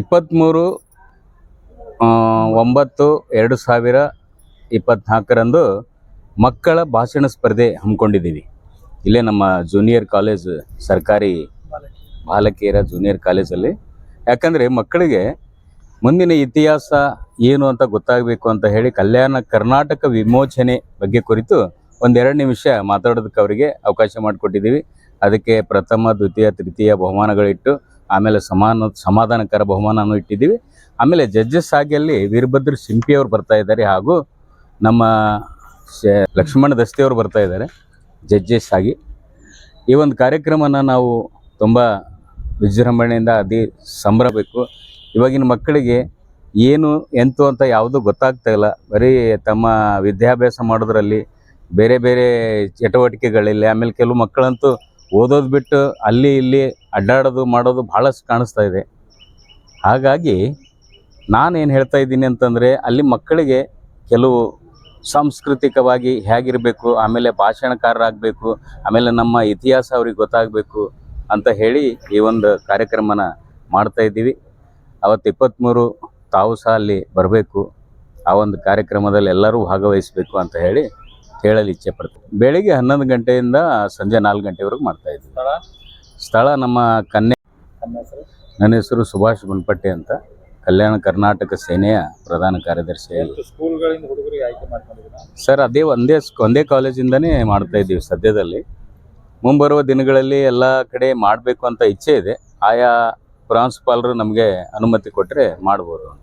ಇಪ್ಪತ್ತ್ಮೂರು ಒಂಬತ್ತು, ಎರಡು ಸಾವಿರ ಇಪ್ಪತ್ತ್ನಾಲ್ಕರಂದು ಮಕ್ಕಳ ಭಾಷಣ ಸ್ಪರ್ಧೆ ಹಮ್ಮಿಕೊಂಡಿದ್ದೀವಿ. ಇಲ್ಲೇ ನಮ್ಮ ಜೂನಿಯರ್ ಕಾಲೇಜ್ ಸರ್ಕಾರಿ ಬಾಲಕಿಯರ ಜೂನಿಯರ್ ಕಾಲೇಜಲ್ಲಿ ಯಾಕಂದರೆ ಮಕ್ಕಳಿಗೆ ಮುಂದಿನ ಇತಿಹಾಸ ಏನು ಅಂತ ಗೊತ್ತಾಗಬೇಕು ಅಂತ ಹೇಳಿ ಕಲ್ಯಾಣ ಕರ್ನಾಟಕ ವಿಮೋಚನೆ ಬಗ್ಗೆ ಕುರಿತು ಒಂದೆರಡು ನಿಮಿಷ ಮಾತಾಡೋದಕ್ಕೆ ಅವರಿಗೆ ಅವಕಾಶ ಮಾಡಿಕೊಟ್ಟಿದ್ದೀವಿ. ಅದಕ್ಕೆ ಪ್ರಥಮ, ದ್ವಿತೀಯ, ತೃತೀಯ ಬಹುಮಾನಗಳಿಟ್ಟು ಆಮೇಲೆ ಸಮಾನ, ಸಮಾಧಾನಕರ ಬಹುಮಾನವನ್ನು ಇಟ್ಟಿದ್ದೀವಿ. ಆಮೇಲೆ ಜಡ್ಜಸ್ ಆಗಿ ಅಲ್ಲಿ ವೀರಭದ್ರ ಸಿಂಪಿ ಅವರು ಬರ್ತಾ ಇದ್ದಾರೆ ಹಾಗೂ ನಮ್ಮ ಲಕ್ಷ್ಮಣ ದಸ್ತಿಯವರು ಬರ್ತಾ ಇದ್ದಾರೆ, ಜಡ್ಜಸ್ ಆಗಿ. ಈ ಒಂದು ಕಾರ್ಯಕ್ರಮನ ನಾವು ತುಂಬ ವಿಜೃಂಭಣೆಯಿಂದ ಅದಿ ಸಂಭ್ರಮಬೇಕು ಇವಾಗಿನ ಮಕ್ಕಳಿಗೆ ಏನು, ಎಂತು ಅಂತ ಯಾವುದೂ ಗೊತ್ತಾಗ್ತಾ ಇಲ್ಲ. ಬರೀ ತಮ್ಮ ವಿದ್ಯಾಭ್ಯಾಸ ಮಾಡೋದ್ರಲ್ಲಿ ಬೇರೆ ಬೇರೆ ಚಟುವಟಿಕೆಗಳಲ್ಲಿ. ಆಮೇಲೆ ಕೆಲವು ಮಕ್ಕಳಂತೂ ಓದೋದು ಬಿಟ್ಟು ಅಲ್ಲಿ ಇಲ್ಲಿ ಅಡ್ಡಾಡೋದು ಮಾಡೋದು ಭಾಳಷ್ಟು ಕಾಣಿಸ್ತಾ ಇದೆ. ಹಾಗಾಗಿ ನಾನೇನು ಹೇಳ್ತಾ ಇದ್ದೀನಿ ಅಂತಂದರೆ ಅಲ್ಲಿ ಮಕ್ಕಳಿಗೆ ಕೆಲವು ಸಾಂಸ್ಕೃತಿಕವಾಗಿ ಹೇಗಿರಬೇಕು, ಆಮೇಲೆ ಭಾಷಣಕಾರರಾಗಬೇಕು, ಆಮೇಲೆ ನಮ್ಮ ಇತಿಹಾಸ ಅವ್ರಿಗೆ ಗೊತ್ತಾಗಬೇಕು ಅಂತ ಹೇಳಿ ಈ ಒಂದು ಕಾರ್ಯಕ್ರಮನ ಮಾಡ್ತಾ ಇದ್ದೀವಿ. ಅವತ್ತು ಇಪ್ಪತ್ತ್ಮೂರು ತಾವು ಸಹ ಅಲ್ಲಿ ಬರಬೇಕು. ಆ ಒಂದು ಕಾರ್ಯಕ್ರಮದಲ್ಲಿ ಎಲ್ಲರೂ ಭಾಗವಹಿಸಬೇಕು ಅಂತ ಹೇಳಿ ಹೇಳಲು ಇಚ್ಛೆ ಪಡ್ತೀವಿ ಬೆಳಿಗ್ಗೆ ಹನ್ನೊಂದು ಗಂಟೆಯಿಂದ ಸಂಜೆ ನಾಲ್ಕು ಗಂಟೆವರೆಗೂ ಮಾಡ್ತಾ ಇದ್ದೀವಿ. ಸ್ಥಳ ನಮ್ಮ ಕನ್ಯಾ ಹೆಸರು? ನನ್ನ ಹೆಸರು ಸುಭಾಷ್ ಬನ್ಪಟ್ಟಿ ಅಂತ. ಕಲ್ಯಾಣ ಕರ್ನಾಟಕ ಸೇನೆಯ ಪ್ರಧಾನ ಕಾರ್ಯದರ್ಶಿ. ಸ್ಕೂಲ್ಗಳಿಂದ ಹುಡುಗರಿಗೆ ಆಯ್ಕೆ ಮಾಡ್ಕೊಂಡಿದ್ದೀರಾ? ಸರ್ ಅದೇ ಒಂದೇ ಒಂದೇ ಕಾಲೇಜಿಂದನೇ ಮಾಡ್ತಾ ಇದ್ದೀವಿ ಸದ್ಯದಲ್ಲಿ. ಮುಂಬರುವ ದಿನಗಳಲ್ಲಿ ಎಲ್ಲ ಕಡೆ ಮಾಡಬೇಕು ಅಂತ ಇಚ್ಛೆ ಇದೆ. ಆಯಾ ಪ್ರಾಂಶುಪಾಲರು ನಮಗೆ ಅನುಮತಿ ಕೊಟ್ಟರೆ ಮಾಡ್ಬೋದು ಅಂತ.